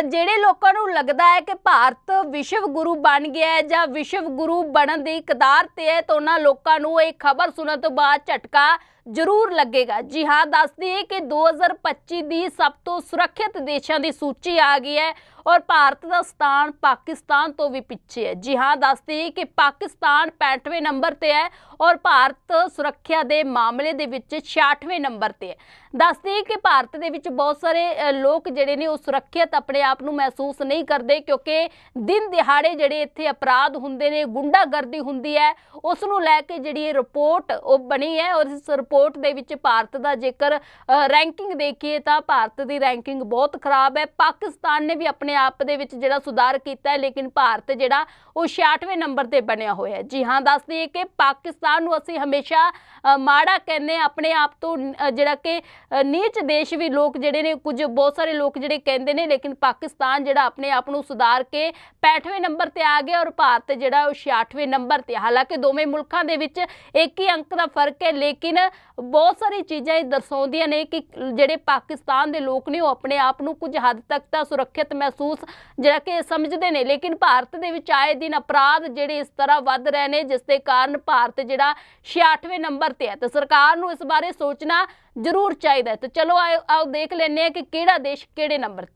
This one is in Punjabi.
ਤਾਂ ਜਿਹੜੇ ਲੋਕਾਂ ਨੂੰ ਲੱਗਦਾ ਹੈ ਕਿ ਭਾਰਤ ਵਿਸ਼ਵ ਗੁਰੂ ਬਣ ਗਿਆ ਹੈ ਜਾਂ ਵਿਸ਼ਵ ਗੁਰੂ ਬਣਨ ਦੀ ਕਦਾਰ ਤੇ ਹੈ ਤਾਂ ਉਹਨਾਂ ਲੋਕਾਂ ਨੂੰ ਇਹ ਖਬਰ ਸੁਣਨ ਤੋਂ ਬਾਅਦ ਝਟਕਾ ਜ਼ਰੂਰ ਲੱਗੇਗਾ। ਜੀ ਹਾਂ, ਦੱਸਦੀ ਹੈ ਕਿ 2025 ਦੀ ਸਭ ਤੋਂ ਸੁਰੱਖਿਅਤ ਦੇਸ਼ਾਂ ਦੀ ਸੂਚੀ ਆ ਗਈ ਹੈ ਔਰ ਭਾਰਤ ਦਾ ਸਥਾਨ ਪਾਕਿਸਤਾਨ ਤੋਂ ਵੀ ਪਿੱਛੇ ਹੈ। ਜੀ ਹਾਂ, ਦੱਸਦੀ ਹੈ ਕਿ ਪਾਕਿਸਤਾਨ 65ਵੇਂ ਨੰਬਰ ਤੇ ਹੈ ਔਰ ਭਾਰਤ ਸੁਰੱਖਿਆ ਦੇ ਮਾਮਲੇ ਦੇ ਵਿੱਚ 66ਵੇਂ ਨੰਬਰ ਤੇ ਹੈ। ਦੱਸਦੀ ਹੈ ਕਿ ਭਾਰਤ ਦੇ ਵਿੱਚ ਬਹੁਤ ਸਾਰੇ ਲੋਕ ਜਿਹੜੇ ਨੇ ਉਹ ਸੁਰੱਖਿਅਤ ਆਪਣੇ ਆਪ ਨੂੰ ਮਹਿਸੂਸ ਨਹੀਂ ਕਰਦੇ ਕਿਉਂਕਿ ਦਿਨ ਦਿਹਾੜੇ ਜਿਹੜੇ ਇੱਥੇ ਅਪਰਾਧ ਹੁੰਦੇ ਨੇ, ਗੁੰਡਾਗਰਦੀ ਹੁੰਦੀ ਹੈ, ਉਸ ਨੂੰ ਲੈ ਕੇ ਜਿਹੜੀ ਇਹ ਰਿਪੋਰਟ ਉਹ ਬਣੀ ਹੈ ਔਰ ਇਸ ਰਿਪੋਰਟ ਦੇ ਵਿੱਚ ਭਾਰਤ ਦਾ ਜੇਕਰ ਰੈਂਕਿੰਗ ਦੇਖੀਏ ਤਾਂ ਭਾਰਤ ਦੀ ਰੈਂਕਿੰਗ ਬਹੁਤ ਖਰਾਬ ਹੈ। ਪਾਕਿਸਤਾਨ ਨੇ ਵੀ ਆਪਣੇ ਆਪ ਦੇ ਵਿੱਚ ਜਿਹੜਾ ਸੁਧਾਰ ਕੀਤਾ ਹੈ, ਲੇਕਿਨ ਭਾਰਤ ਜਿਹੜਾ ਉਹ 66ਵੇਂ ਨੰਬਰ ਤੇ ਬਣਿਆ ਹੋਇਆ ਹੈ। ਜੀ ਹਾਂ, ਦੱਸ ਦਈਏ ਕਿ ਪਾਕਿਸਤਾਨ ਨੂੰ ਅਸੀਂ ਹਮੇਸ਼ਾ ਮਾੜਾ ਕਹਿੰਦੇ ਆਪਣੇ ਆਪ ਤੋਂ ਜਿਹੜਾ ਕਿ ਨੀਚ ਦੇਸ਼ ਵੀ ਲੋਕ ਜਿਹੜੇ ਨੇ, ਕੁਝ ਬਹੁਤ ਸਾਰੇ ਲੋਕ ਜਿਹੜੇ ਕਹਿੰਦੇ ਨੇ, ਲੇਕਿਨ ਪਾਕਿਸਤਾਨ ਜਿਹੜਾ ਆਪਣੇ ਆਪ ਨੂੰ ਸੁਧਾਰ ਕੇ 65ਵੇਂ ਨੰਬਰ ਤੇ ਆ ਗਿਆ ਔਰ ਭਾਰਤ ਜਿਹੜਾ ਉਹ 66ਵੇਂ ਨੰਬਰ ਤੇ ਹਾਲਾਂਕਿ ਦੋਵੇਂ ਮੁਲਕਾਂ ਦੇ ਵਿੱਚ ਇੱਕ ਹੀ ਅੰਕ ਦਾ ਫ਼ਰਕ ਹੈ, ਲੇਕਿਨ ਬਹੁਤ ਸਾਰੀ ਚੀਜ਼ਾਂ ਇਹ ਦਰਸਾਉਂਦੀਆਂ ਨੇ ਕਿ ਜਿਹੜੇ ਪਾਕਿਸਤਾਨ ਦੇ ਲੋਕ ਨੇ ਉਹ ਆਪਣੇ ਆਪ ਨੂੰ ਕੁਝ ਹੱਦ ਤੱਕ ਤਾਂ ਸੁਰੱਖਿਅਤ ਮਹਿਸੂਸ ਜਿਹੜਾ ਕਿ ਸਮਝਦੇ ਨੇ, ਲੇਕਿਨ ਭਾਰਤ ਦੇ ਵਿੱਚ ਆਏ ਦਿਨ ਅਪਰਾਧ ਜਿਹੜੇ ਇਸ ਤਰ੍ਹਾਂ ਵੱਧ ਰਹੇ ਨੇ, ਜਿਸ ਦੇ ਕਾਰਨ ਭਾਰਤ ਜਿਹੜਾ 66ਵੇਂ ਨੰਬਰ ਤੇ ਹੈ। ਤੇ ਸਰਕਾਰ ਨੂੰ ਇਸ ਬਾਰੇ ਸੋਚਣਾ ਜ਼ਰੂਰ ਚਾਹੀਦਾ ਹੈ। ਤੇ ਚਲੋ ਆਓ ਆਓ ਦੇਖ ਲੈਂਦੇ ਹਾਂ ਕਿ ਕਿਹੜਾ ਦੇਸ਼ ਕਿਹੜੇ ਨੰਬਰ ਤੇ